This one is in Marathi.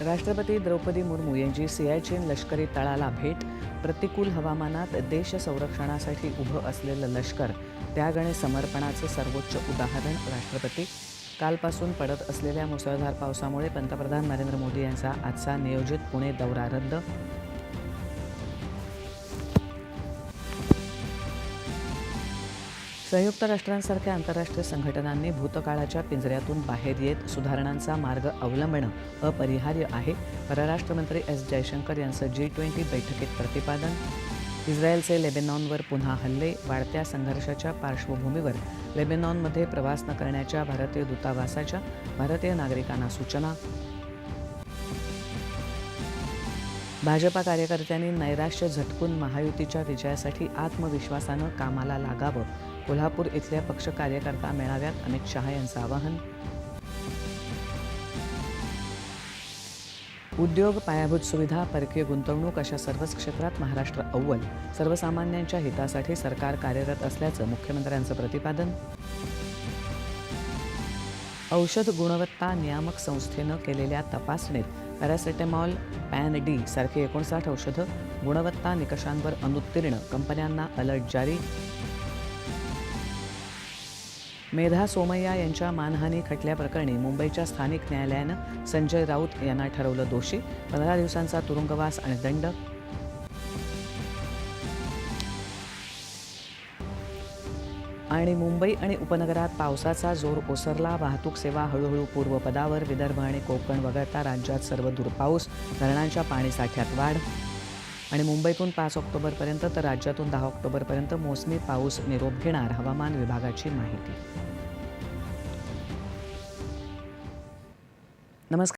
राष्ट्रपती द्रौपदी मुर्मू यांची सियाचीन लष्करी तळाला भेट प्रतिकूल हवामानात देश संरक्षणासाठी उभं असलेलं लष्कर त्याग आणि समर्पणाचं सर्वोच्च उदाहरण राष्ट्रपती. कालपासून पडत असलेल्या मुसळधार पावसामुळे पंतप्रधान नरेंद्र मोदी यांचा आजचा नियोजित पुणे दौरा रद्द संयुक्त राष्ट्रांसारख्या आंतरराष्ट्रीय संघटनांनी भूतकाळाच्या पिंजऱ्यातून बाहेर येत सुधारणांचा मार्ग अवलंबणं अपरिहार्य आहे परराष्ट्रमंत्री एस जयशंकर यांचं जी ट्वेंटी बैठकीत प्रतिपादन. इस्रायलचे लेबेनॉनवर पुन्हा हल्ले वाढत्या संघर्षाच्या पार्श्वभूमीवर लेबेनॉनमध्ये प्रवास न करण्याच्या भारतीय दूतावासाच्या भारतीय नागरिकांना सूचना. भाजपा कार्यकर्त्यांनी नैराश्य झटकून महायुतीच्या विजयासाठी आत्मविश्वासानं कामाला लागावं कोल्हापूर इथल्या पक्ष कार्यकर्ता मेळाव्यात अमित शहा यांचं आवाहन. उद्योग पायाभूत सुविधा परकीय गुंतवणूक अशा सर्वच क्षेत्रात महाराष्ट्र अव्वल. सर्वसामान्यांच्या हितासाठी सरकार कार्यरत असल्याचं मुख्यमंत्र्यांचं प्रतिपादन. औषध गुणवत्ता नियामक संस्थेनं केलेल्या तपासणीत पॅरासिटेमॉल पॅन डी सारखी एकोणसाठ औषधं गुणवत्ता निकषांवर अनुत्तीर्ण कंपन्यांना अलर्ट जारी. मेधा सोमय्या यांच्या मानहानी खटल्याप्रकरणी मुंबईच्या स्थानिक न्यायालयानं संजय राऊत यांना ठरवलं दोषी. पंधरा दिवसांचा तुरुंगवास आणि दंड. आणि मुंबई आणि उपनगरात पावसाचा जोर ओसरला. वाहतूक सेवा हळूहळू पूर्वपदावर. विदर्भ आणि कोकण वगळता राज्यात सर्वदूर पाऊस धरणांच्या पाणीसाठ्यात वाढ. आणि मुंबईतून पाच ऑक्टोबरपर्यंत तर राज्यातून दहा ऑक्टोबरपर्यंत मोसमी पाऊस निरोप घेणार हवामान विभागाची माहिती. नमस्कार